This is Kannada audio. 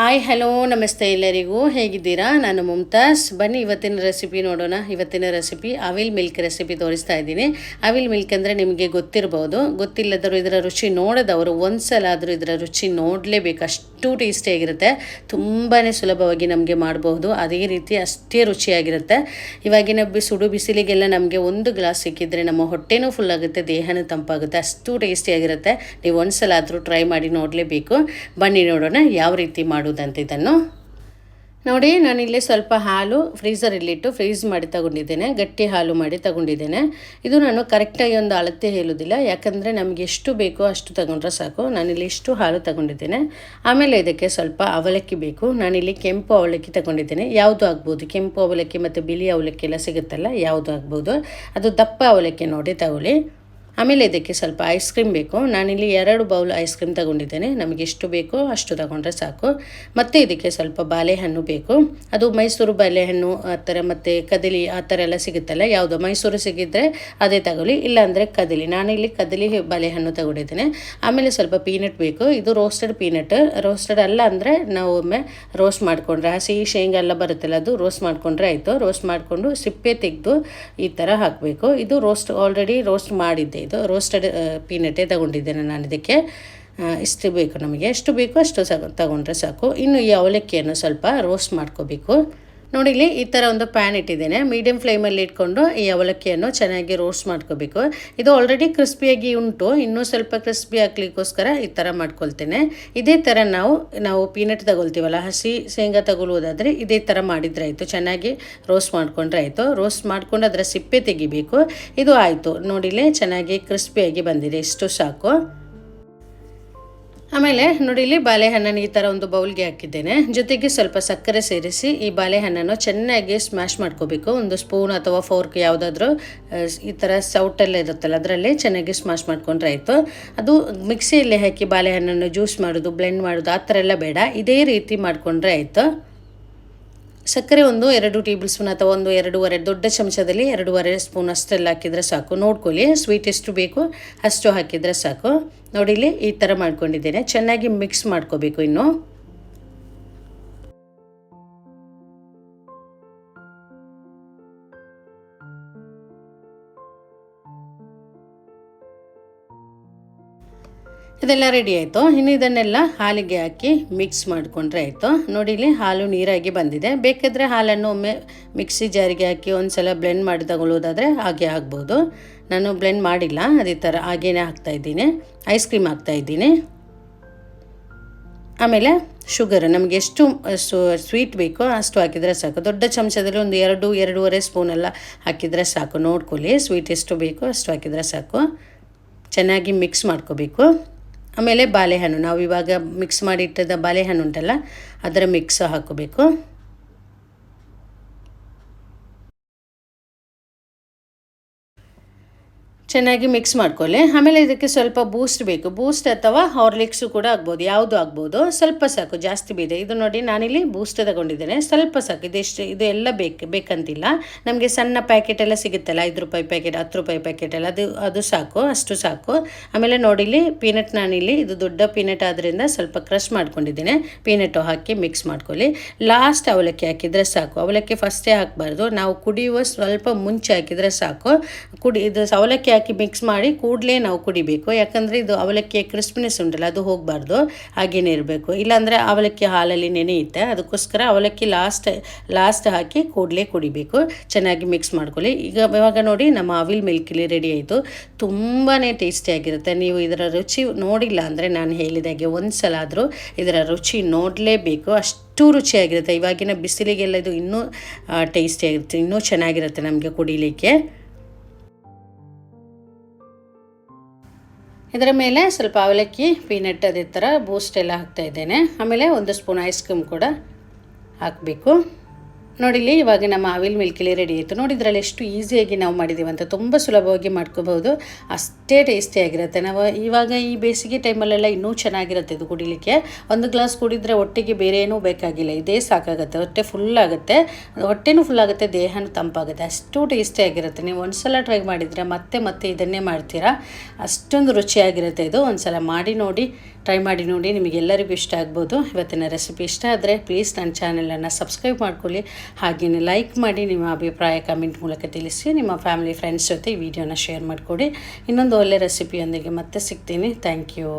ಹಾಯ್ ಹಲೋ ನಮಸ್ತೆ ಎಲ್ಲರಿಗೂ. ಹೇಗಿದ್ದೀರಾ? ನಾನು ಮುಮ್ತಾಸ್ ಬನ್ನಿ ಇವತ್ತಿನ ರೆಸಿಪಿ ನೋಡೋಣ. ಇವತ್ತಿನ ರೆಸಿಪಿ ಅವಿಲ್ ಮಿಲ್ಕ್ ರೆಸಿಪಿ ತೋರಿಸ್ತಾ ಇದ್ದೀನಿ. ಅವಿಲ್ ಮಿಲ್ಕ್ ಅಂದರೆ ನಿಮಗೆ ಗೊತ್ತಿರ್ಬೋದು. ಗೊತ್ತಿಲ್ಲದರೂ ಇದರ ರುಚಿ ನೋಡದವರು ಒಂದ್ಸಲ ಆದರೂ ಇದರ ರುಚಿ ನೋಡಲೇಬೇಕು. ಅಷ್ಟು ಟೇಸ್ಟಿಯಾಗಿರುತ್ತೆ ತುಂಬಾ ಸುಲಭವಾಗಿ ನಮಗೆ ಮಾಡಬಹುದು ಅದೇ ರೀತಿ ಅಷ್ಟೇ ರುಚಿಯಾಗಿರುತ್ತೆ. ಇವಾಗಿನ ಬಿ ಸುಡು ಬಿಸಿಲಿಗೆಲ್ಲ ನಮಗೆ ಒಂದು ಗ್ಲಾಸ್ ಸಿಕ್ಕಿದ್ರೆ ನಮ್ಮ ಹೊಟ್ಟೆನೂ ಫುಲ್ ಆಗುತ್ತೆ, ದೇಹನೂ ತಂಪಾಗುತ್ತೆ. ಅಷ್ಟು ಟೇಸ್ಟಿಯಾಗಿರುತ್ತೆ ನೀವು ಒಂದ್ಸಲ ಆದರೂ ಟ್ರೈ ಮಾಡಿ ನೋಡಲೇಬೇಕು. ಬನ್ನಿ ನೋಡೋಣ ಯಾವ ರೀತಿ ಮಾಡೋದಂತ ಇದನ್ನು ನೋಡಿ, ನಾನಿಲ್ಲಿ ಸ್ವಲ್ಪ ಹಾಲು ಫ್ರೀಸರಲ್ಲಿಟ್ಟು ಫ್ರೀಸ್ ಮಾಡಿ ತಗೊಂಡಿದ್ದೇನೆ, ಗಟ್ಟಿ ಹಾಲು ಮಾಡಿ ತಗೊಂಡಿದ್ದೇನೆ. ಇದು ನಾನು ಕರೆಕ್ಟಾಗಿ ಒಂದು ಅಳತೆ ಹೇಳೋದಿಲ್ಲ, ಯಾಕಂದರೆ ನಮಗೆ ಎಷ್ಟು ಬೇಕೋ ಅಷ್ಟು ತಗೊಂಡ್ರೆ ಸಾಕು. ನಾನಿಲ್ಲಿ ಇಷ್ಟು ಹಾಲು ತಗೊಂಡಿದ್ದೇನೆ. ಆಮೇಲೆ ಇದಕ್ಕೆ ಸ್ವಲ್ಪ ಅವಲಕ್ಕಿ ಬೇಕು. ನಾನಿಲ್ಲಿ ಕೆಂಪು ಅವಲಕ್ಕಿ ತಗೊಂಡಿದ್ದೇನೆ. ಯಾವುದು ಆಗ್ಬೋದು? ಕೆಂಪು ಅವಲಕ್ಕಿ ಮತ್ತು ಬಿಳಿ ಅವಲಕ್ಕಿ ಎಲ್ಲ ಸಿಗುತ್ತಲ್ಲ, ಯಾವುದು ಆಗ್ಬೋದು? ಅದು ದಪ್ಪ ಅವಲಕ್ಕಿ ನೋಡಿ, ತಗೊಳ್ಳಿ. ಆಮೇಲೆ ಇದಕ್ಕೆ ಸ್ವಲ್ಪ ಐಸ್ ಕ್ರೀಮ್ ಬೇಕು. ನಾನಿಲ್ಲಿ ಎರಡು ಬೌಲ್ ಐಸ್ ಕ್ರೀಮ್ ತಗೊಂಡಿದ್ದೇನೆ. ನಮಗೆ ಎಷ್ಟು ಬೇಕೋ ಅಷ್ಟು ತಗೊಂಡ್ರೆ ಸಾಕು. ಮತ್ತು ಇದಕ್ಕೆ ಸ್ವಲ್ಪ ಬಾಳೆಹಣ್ಣು ಬೇಕು. ಅದು ಮೈಸೂರು ಬಾಳೆಹಣ್ಣು, ಆ ಥರ ಮತ್ತು ಕದಲಿ, ಆ ಥರ ಎಲ್ಲ ಸಿಗುತ್ತಲ್ಲ, ಯಾವುದು ಮೈಸೂರು ಸಿಗಿದ್ರೆ ಅದೇ ತಗೊಳ್ಳಿ. ಇಲ್ಲಾಂದರೆ ಕದಲಿ. ನಾನಿಲ್ಲಿ ಕದಲಿ ಬಾಳೆಹಣ್ಣು ತಗೊಂಡಿದ್ದೇನೆ. ಆಮೇಲೆ ಸ್ವಲ್ಪ ಪೀನಟ್ ಬೇಕು. ಇದು ರೋಸ್ಟೆಡ್ ಪೀನಟ್ ರೋಸ್ಟೆಡ್ ಅಲ್ಲ ಅಂದರೆ ನಾವು ಒಮ್ಮೆ ರೋಸ್ಟ್ ಮಾಡಿಕೊಂಡ್ರೆ, ಹಸಿ ಶೇಂಗಾ ಎಲ್ಲ ಬರುತ್ತಲ್ಲ, ಅದು ರೋಸ್ಟ್ ಮಾಡಿಕೊಂಡ್ರೆ ಆಯಿತು. ರೋಸ್ಟ್ ಮಾಡಿಕೊಂಡು ಸಿಪ್ಪೆ ತೆಗೆದು ಈ ಥರ ಹಾಕಬೇಕು. ಇದು ರೋಸ್ಟ್ ಆಲ್ರೆಡಿ ರೋಸ್ಟ್ ಮಾಡಿದ್ದೆ. ಇದು ರೋಸ್ಟೆಡ್ ಪೀನಟೇ ತಗೊಂಡಿದ್ದೇನೆ ನಾನು ಇದಕ್ಕೆ. ಇಷ್ಟು ಬೇಕು ನಮಗೆ. ಎಷ್ಟು ಬೇಕು ಅಷ್ಟು ಸಾಕು ತಗೊಂಡ್ರೆ ಸಾಕು. ಇನ್ನು ಈ ಅವಲಕ್ಕಿಯನ್ನು ಸ್ವಲ್ಪ ರೋಸ್ಟ್ ಮಾಡ್ಕೋಬೇಕು. ನೋಡಿ ಈ ಥರ ಒಂದು ಪ್ಯಾನ್ ಇಟ್ಟಿದ್ದೇನೆ. ಮೀಡಿಯಮ್ ಫ್ಲೇಮಲ್ಲಿ ಇಟ್ಕೊಂಡು ಈ ಅವಲಕ್ಕಿಯನ್ನು ಚೆನ್ನಾಗಿ ರೋಸ್ಟ್ ಮಾಡ್ಕೋಬೇಕು. ಇದು ಆಲ್ರೆಡಿ ಕ್ರಿಸ್ಪಿಯಾಗಿ ಉಂಟು. ಇನ್ನೂ ಸ್ವಲ್ಪ ಕ್ರಿಸ್ಪಿ ಹಾಕ್ಲಿಕ್ಕೋಸ್ಕರ ಈ ಥರ ಮಾಡ್ಕೊಳ್ತೇನೆ. ಇದೇ ಥರ ನಾವು ನಾವು ಪೀನಟ್ ತಗೊಳ್ತೀವಲ್ಲ, ಹಸಿ ಶೇಂಗಾ ತಗೊಳ್ಳುವುದಾದರೆ ಇದೇ ಥರ ಮಾಡಿದ್ರೆ ಆಯಿತು. ಚೆನ್ನಾಗಿ ರೋಸ್ಟ್ ಮಾಡ್ಕೊಂಡ್ರೆ ಆಯಿತು. ರೋಸ್ಟ್ ಮಾಡಿಕೊಂಡು ಅದರ ಸಿಪ್ಪೆ ತೆಗಿಬೇಕು. ಇದು ಆಯಿತು. ನೋಡಿಲೆ ಚೆನ್ನಾಗಿ ಕ್ರಿಸ್ಪಿಯಾಗಿ ಬಂದಿದೆ. ಇಷ್ಟು ಸಾಕು. ಆಮೇಲೆ ನೋಡಿ ಇಲ್ಲಿ ಬಾಳೆಹಣ್ಣನ್ನು ಈ ಥರ ಒಂದು ಬೌಲ್ಗೆ ಹಾಕಿದ್ದೇನೆ. ಜೊತೆಗೆ ಸ್ವಲ್ಪ ಸಕ್ಕರೆ ಸೇರಿಸಿ ಈ ಬಾಳೆಹಣ್ಣನ್ನು ಚೆನ್ನಾಗಿ ಸ್ಮ್ಯಾಶ್ ಮಾಡ್ಕೋಬೇಕು. ಒಂದು ಸ್ಪೂನ್ ಅಥವಾ ಫೋರ್ಕ್ ಯಾವುದಾದ್ರೂ ಈ ಥರ ಸೌಟೆಲ್ಲ ಇರುತ್ತಲ್ಲ, ಅದರಲ್ಲಿ ಚೆನ್ನಾಗಿ ಸ್ಮ್ಯಾಶ್ ಮಾಡ್ಕೊಂಡ್ರೆ ಆಯಿತು. ಅದು ಮಿಕ್ಸಿಯಲ್ಲಿ ಹಾಕಿ ಬಾಳೆಹಣ್ಣನ್ನು ಜ್ಯೂಸ್ ಮಾಡೋದು ಬ್ಲೆಂಡ್ ಮಾಡೋದು, ಆ ಥರ ಎಲ್ಲ ಬೇಡ. ಇದೇ ರೀತಿ ಮಾಡಿಕೊಂಡ್ರೆ ಆಯಿತು. ಸಕ್ಕರೆ ಒಂದು ಎರಡು ಟೇಬಲ್ ಸ್ಪೂನ್ ಅಥವಾ ಒಂದು ಎರಡೂವರೆ ದೊಡ್ಡ ಚಮಚದಲ್ಲಿ ಎರಡೂವರೆ ಸ್ಪೂನ್ ಅಷ್ಟೆಲ್ಲ ಹಾಕಿದರೆ ಸಾಕು. ನೋಡ್ಕೊಳ್ಳಿ, ಸ್ವೀಟ್ ಎಷ್ಟು ಬೇಕು ಅಷ್ಟು ಹಾಕಿದರೆ ಸಾಕು. ನೋಡಿಲಿ ಈ ಥರ ಮಾಡ್ಕೊಂಡಿದ್ದೇನೆ. ಚೆನ್ನಾಗಿ ಮಿಕ್ಸ್ ಮಾಡ್ಕೋಬೇಕು ಇನ್ನು. ಇದೆಲ್ಲ ರೆಡಿ ಆಯಿತು. ಇನ್ನು ಇದನ್ನೆಲ್ಲ ಹಾಲಿಗೆ ಹಾಕಿ ಮಿಕ್ಸ್ ಮಾಡಿಕೊಂಡ್ರೆ ಆಯಿತು. ನೋಡಿ ಇಲ್ಲಿ ಹಾಲು ನೀರಾಗಿ ಬಂದಿದೆ. ಬೇಕಿದ್ರೆ ಹಾಲನ್ನು ಒಮ್ಮೆ ಮಿಕ್ಸಿ ಜಾರಿಗೆ ಹಾಕಿ ಒಂದು ಸಲ ಬ್ಲೆಂಡ್ ಮಾಡಿ ತಗೊಳ್ಳೋದಾದರೆ ಹಾಗೆ ಆಗ್ಬೋದು. ನಾನು ಬ್ಲೆಂಡ್ ಮಾಡಿಲ್ಲ. ಅದೇ ಥರ ಹಾಗೇನೆ ಹಾಕ್ತಾಯಿದ್ದೀನಿ ಐಸ್ ಕ್ರೀಮ್ ಹಾಕ್ತಾಯಿದ್ದೀನಿ ಆಮೇಲೆ ಶುಗರ್ ನಮಗೆ ಎಷ್ಟು ಸ್ವೀಟ್ ಬೇಕೋ ಅಷ್ಟು ಹಾಕಿದರೆ ಸಾಕು. ದೊಡ್ಡ ಚಮಚದಲ್ಲಿ ಒಂದು ಎರಡು, ಎರಡೂವರೆ ಸ್ಪೂನೆಲ್ಲ ಹಾಕಿದರೆ ಸಾಕು. ನೋಡ್ಕೊಳ್ಳಿ ಸ್ವೀಟ್ ಎಷ್ಟು ಬೇಕೋ ಅಷ್ಟು ಹಾಕಿದರೆ ಸಾಕು. ಚೆನ್ನಾಗಿ ಮಿಕ್ಸ್ ಮಾಡ್ಕೋಬೇಕು. ಆಮೇಲೆ ಬಾಳೆಹಣ್ಣು. ನಾವು ಇವಾಗ ಮಿಕ್ಸ್ ಮಾಡಿಟ್ಟಿದ್ದ ಬಾಳೆಹಣ್ಣು ಉಂಟಲ್ಲ ಅದರ ಮಿಕ್ಸ್ ಹಾಕೋಬೇಕು ಚೆನ್ನಾಗಿ ಮಿಕ್ಸ್ ಮಾಡ್ಕೊಳ್ಳಿ. ಆಮೇಲೆ ಇದಕ್ಕೆ ಸ್ವಲ್ಪ ಬೂಸ್ಟ್ ಬೇಕು. ಬೂಸ್ಟ್ ಅಥವಾ ಹಾರ್ಲಿಕ್ಸು ಕೂಡ ಆಗ್ಬೋದು. ಯಾವುದು ಆಗ್ಬೋದು? ಸ್ವಲ್ಪ ಸಾಕು. ಜಾಸ್ತಿ ಬೇಡ ಇದು ನೋಡಿ ನಾನಿಲ್ಲಿ ಬೂಸ್ಟ್ ತಗೊಂಡಿದ್ದೇನೆ. ಸ್ವಲ್ಪ ಸಾಕು. ಇದೆಷ್ಟು ಇದು ಎಲ್ಲ ಬೇಕು ಬೇಕಂತಿಲ್ಲ. ನಮಗೆ ಸಣ್ಣ ಪ್ಯಾಕೆಟ್ ಎಲ್ಲ ಸಿಗುತ್ತಲ್ಲ, ಐದು ರೂಪಾಯಿ ಪ್ಯಾಕೆಟ್ ಹತ್ತು ರೂಪಾಯಿ ಪ್ಯಾಕೆಟ್ ಎಲ್ಲ, ಅದು ಅದು ಸಾಕು. ಅಷ್ಟು ಸಾಕು. ಆಮೇಲೆ ನೋಡಿಲಿ ಪೀನಟ್ ನಾನಿಲ್ಲಿ ಇದು ದೊಡ್ಡ ಪೀನಟ್ ಆದ್ದರಿಂದ ಸ್ವಲ್ಪ ಕ್ರಷ್ ಮಾಡ್ಕೊಂಡಿದ್ದೇನೆ. ಪೀನಟು ಹಾಕಿ ಮಿಕ್ಸ್ ಮಾಡ್ಕೊಳ್ಳಿ. ಲಾಸ್ಟ್ ಅವಲಕ್ಕಿ ಹಾಕಿದರೆ ಸಾಕು. ಅವಲಕ್ಕಿ ಫಸ್ಟೇ ಹಾಕಬಾರ್ದು. ನಾವು ಕುಡಿಯುವ ಸ್ವಲ್ಪ ಮುಂಚೆ ಹಾಕಿದರೆ ಸಾಕು. ಕುಡಿ ಇದು ಅವಲಕ್ಕಿ ಹಾಕಿ ಮಿಕ್ಸ್ ಮಾಡಿ ಕೂಡಲೇ ನಾವು ಕುಡಿಬೇಕು. ಯಾಕಂದರೆ ಇದು ಅವಲಕ್ಕಿಯ ಕ್ರಿಸ್ಪಿನೆಸ್ ಉಂಟಲ್ಲ, ಅದು ಹೋಗಬಾರ್ದು. ಹಾಗೇನೇ ಇರಬೇಕು. ಇಲ್ಲಾಂದರೆ ಅವಲಕ್ಕಿ ಹಾಲಲ್ಲಿ ನೆನೆಯುತ್ತೆ ಅದಕ್ಕೋಸ್ಕರ ಅವಲಕ್ಕಿ ಲಾಸ್ಟ್ ಲಾಸ್ಟ್ ಹಾಕಿ ಕೂಡಲೇ ಕುಡಿಬೇಕು. ಚೆನ್ನಾಗಿ ಮಿಕ್ಸ್ ಮಾಡ್ಕೊಳ್ಳಿ. ಈಗ ಇವಾಗ ನೋಡಿ ನಮ್ಮ ಅವಿಲ್ ಮಿಲ್ಕಿಲಿ ರೆಡಿ ಆಯಿತು. ತುಂಬಾ ಟೇಸ್ಟಿಯಾಗಿರುತ್ತೆ ನೀವು ಇದರ ರುಚಿ ನೋಡಿಲ್ಲ ಅಂದರೆ ನಾನು ಹೇಳಿದಾಗೆ ಒಂದು ಸಲ ಆದರೂ ಇದರ ರುಚಿ ನೋಡಲೇಬೇಕು. ಅಷ್ಟು ರುಚಿಯಾಗಿರುತ್ತೆ. ಇವಾಗಿನ ಬಿಸಿಲಿಗೆಲ್ಲ ಇದು ಇನ್ನೂ ಟೇಸ್ಟಿಯಾಗಿರುತ್ತೆ ಇನ್ನೂ ಚೆನ್ನಾಗಿರುತ್ತೆ ನಮಗೆ ಕುಡಿಲಿಕ್ಕೆ. ಇದರ ಮೇಲೆ ಸ್ವಲ್ಪ ಅವಲಕ್ಕಿ, ಪೀನಟ್ ಅದೇ ಥರ ಬೂಸ್ಟ್ ಎಲ್ಲ ಹಾಕ್ತಾ ಇದ್ದೇನೆ. ಆಮೇಲೆ ಒಂದು ಸ್ಪೂನ್ ಐಸ್ ಕ್ರೀಮ್ ಕೂಡ ಹಾಕಬೇಕು. ನೋಡಿಲಿ ಇವಾಗ ನಮ್ಮ ಆವಿಲ್ ಮಿಲ್ಕಿಲಿ ರೆಡಿ ಆಯಿತು ನೋಡಿದ್ರಲ್ಲಿ ಎಷ್ಟು ಈಸಿಯಾಗಿ ನಾವು ಮಾಡಿದ್ದೀವಿ ಅಂತ ತುಂಬ ಸುಲಭವಾಗಿ ಮಾಡ್ಕೋಬಹುದು. ಅಷ್ಟೇ ಟೇಸ್ಟಿಯಾಗಿರುತ್ತೆ ನಾವು ಇವಾಗ ಈ ಬೇಸಿಗೆ ಟೈಮಲ್ಲೆಲ್ಲ ಇನ್ನೂ ಚೆನ್ನಾಗಿರುತ್ತೆ ಇದು ಕುಡಿಲಿಕ್ಕೆ. ಒಂದು ಗ್ಲಾಸ್ ಕುಡಿದ್ರೆ ಹೊಟ್ಟೆಗೆ ಬೇರೆ ಏನೂ ಬೇಕಾಗಿಲ್ಲ. ಇದೇ ಸಾಕಾಗುತ್ತೆ. ಹೊಟ್ಟೆ ಫುಲ್ ಆಗುತ್ತೆ. ಹೊಟ್ಟೆನೂ ಫುಲ್ ಆಗುತ್ತೆ, ದೇಹನೂ ತಂಪಾಗುತ್ತೆ. ಅಷ್ಟು ಟೇಸ್ಟಿಯಾಗಿರುತ್ತೆ ನೀವು ಒಂದ್ಸಲ ಟ್ರೈ ಮಾಡಿದರೆ ಮತ್ತೆ ಮತ್ತೆ ಇದನ್ನೇ ಮಾಡ್ತೀರಾ? ಅಷ್ಟೊಂದು ರುಚಿಯಾಗಿರುತ್ತೆ ಇದು. ಒಂದ್ಸಲ ಮಾಡಿ ನೋಡಿ ಟ್ರೈ ಮಾಡಿ ನೋಡಿ ನಿಮಗೆಲ್ಲರಿಗೂ ಇಷ್ಟ ಆಗ್ಬೋದು. ಇವತ್ತಿನ ರೆಸಿಪಿ ಇಷ್ಟ ಆದರೆ ಪ್ಲೀಸ್ ನನ್ನ ಚಾನಲನ್ನು ಸಬ್ಸ್ಕ್ರೈಬ್ ಮಾಡ್ಕೊಳ್ಳಿ. ಹಾಗೆಯೇ ಲೈಕ್ ಮಾಡಿ ನಿಮ್ಮ ಅಭಿಪ್ರಾಯ ಕಮೆಂಟ್ ಮೂಲಕ ತಿಳಿಸಿ, ನಿಮ್ಮ ಫ್ಯಾಮಿಲಿ ಫ್ರೆಂಡ್ಸ್ ಜೊತೆ ವಿಡಿಯೋನ ಶೇರ್ ಮಾಡಿಕೊಡಿ. ಇನ್ನೊಂದು ಒಳ್ಳೆ ರೆಸಿಪಿಯೊಂದಿಗೆ ಮತ್ತೆ ಸಿಗ್ತೀನಿ. Thank you